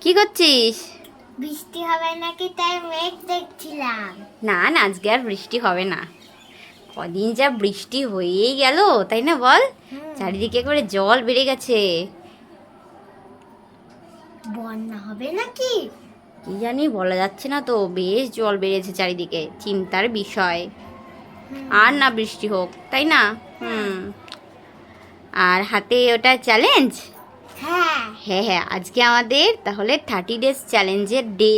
কি করছিস? বৃষ্টি হবে নাকি তাই মেঘ দেখছিলাম। না না আজকে আর বৃষ্টি হবে না। কদিন যা বৃষ্টি হয়েই গেল তাই না বল? চারিদিকে করে জল বেড়ে গেছে। বন্যা হবে নাকি? কি জানি বলা যাচ্ছে না তো বেশ জল বেড়েছে চারিদিকে চিন্তার বিষয়। আর না বৃষ্টি হোক তাই না? হুম। আর হাতে ওটা চ্যালেঞ্জ হ্যাঁ হ্যাঁ আজকে আমাদের তাহলে থার্টি ডেজ চ্যালেঞ্জের day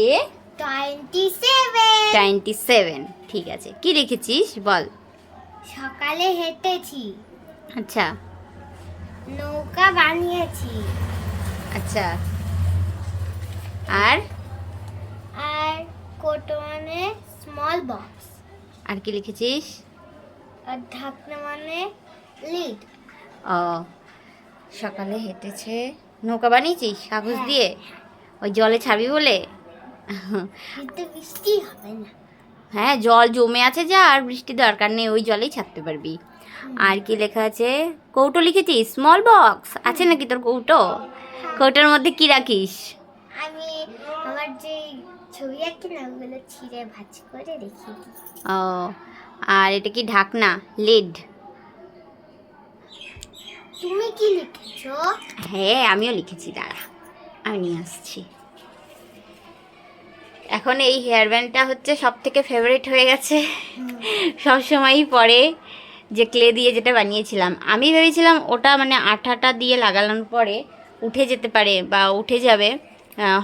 twenty seven twenty seven ঠিক আছে। কি লিখেছিস? বল। সকালে হেঁটেছি। আচ্ছা। নৌকা বানিয়েছি। আচ্ছা। আর? আর কোটো মানে স্মল বক্স আর কি লিখেছিস? আর ঢাকনা মানে লিড ও সকালে হেঁটেছে। নৌকা বানিয়েছিস? কাগজ হ্যাঁ। দিয়ে? ওই জলে ছাড়বি বলে? বৃষ্টি হবে না। হ্যাঁ জল জমে আছে যা আর বৃষ্টি দরকার নেই ওই জলেই ছাড়তে পারবি। আর কি লেখা আছে? কৌটো লিখেছিস? স্মল বক্স আছে নাকি তোর কৌটো? কৌটোর মধ্যে কি রাখিস? আমি আমার যে ছবি আঁকি না ওগুলো ছিঁড়ে ভাজ করে রেখে দিই। ও আর এটা কি ঢাকনা? লিড তুমি কি লিখেছো? হ্যাঁ আমিও লিখেছি দাঁড়া। আমি নিয়ে আসছি। এখন এই হেয়ার ব্যান্ডটা হচ্ছে সব থেকে ফেভারিট হয়ে গেছে। সব সময়ই পরে যে ক্লে দিয়ে যেটা বানিয়েছিলাম। আমি ভেবেছিলাম ওটা মানে আঠাটা দিয়ে লাগানোর পরে উঠে যেতে পারে বা উঠে যাবে।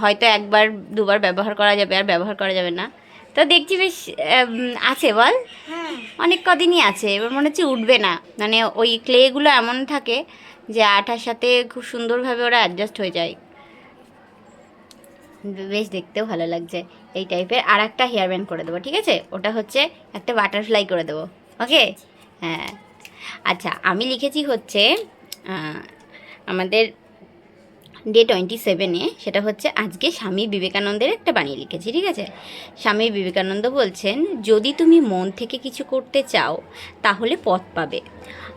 হয়তো একবার দুবার ব্যবহার করা যাবে আর ব্যবহার করা যাবে না। তো দেখছি বেশ আছে বল। হ্যাঁ। অনেক কদিনই আছে এবার মনে হচ্ছে উঠবে না। মানে ওই ক্লেগুলো এমন থাকে যে আঠার সাথে খুব সুন্দরভাবে ওরা অ্যাডজাস্ট হয়ে যায়। বেশ দেখতেও ভালো লাগছে এই টাইপের আর একটা হেয়ার ব্যান্ড করে দেবো ঠিক আছে? ওটা হচ্ছে একটা বাটারফ্লাই করে দেবো ওকে হ্যাঁ। আচ্ছা আমি লিখেছি হচ্ছে আমাদের ডে টোয়েন্টি সেভেনে সেটা হচ্ছে আজকে স্বামী বিবেকানন্দের একটা বানিয়ে লিখেছি, ঠিক আছে? স্বামী বিবেকানন্দ বলছেন, যদি তুমি মন থেকে কিছু করতে চাও, তাহলে পথ পাবে।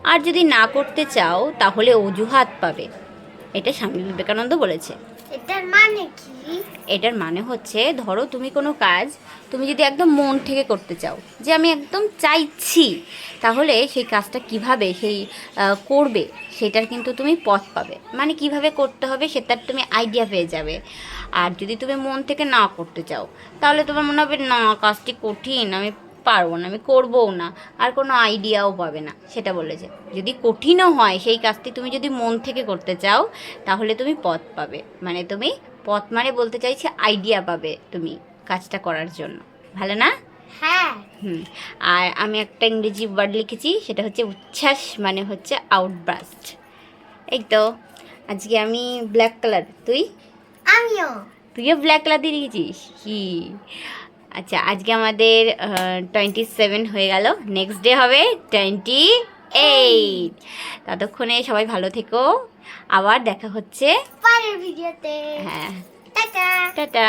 আর যদি না করতে চাও, তাহলে অজুহাত পাবে। এটা স্বামী বিবেকানন্দ বলেছে। এটার মানে কি? এটার মানে হচ্ছে ধরো তুমি কোনো কাজ তুমি যদি একদম মন থেকে করতে চাও যে আমি একদম চাইছি তাহলে সেই কাজটা কীভাবে সেই করবে সেটার কিন্তু তুমি পথ পাবে। মানে কীভাবে করতে হবে সেটার তুমি আইডিয়া পেয়ে যাবে। আর যদি তুমি মন থেকে না করতে চাও তাহলে তোমার মনে হবে না কাজটি কঠিন আমি পারব না আমি করবও না আর কোনো আইডিয়াও পাবে না। সেটা বলেছে যদি কঠিনও হয় সেই কাজটি তুমি যদি মন থেকে করতে চাও তাহলে তুমি পথ পাবে। মানে তুমি পথ মানে বলতে চাইছে আইডিয়া পাবে তুমি কাজটা করার জন্য। ভালো না? হ্যাঁ। হুম। আর আমি একটা ইংরেজি ওয়ার্ড লিখেছি সেটা হচ্ছে উচ্ছ্বাস মানে হচ্ছে আউটব্রাস্ট এই তো আজকে আমি ব্ল্যাক কালার তুই? আমিও। তুইও ব্ল্যাক কালার দিয়ে লিখেছিস? কি আচ্ছা আজকে আমাদের টোয়েন্টি সেভেন হয়ে গেল। নেক্সট ডে হবে টোয়েন্টি এইট ততক্ষণে সবাই ভালো থেকো। আবার দেখা হচ্ছে। পরের ভিডিওতে হ্যাঁ। টাটা। টাটা।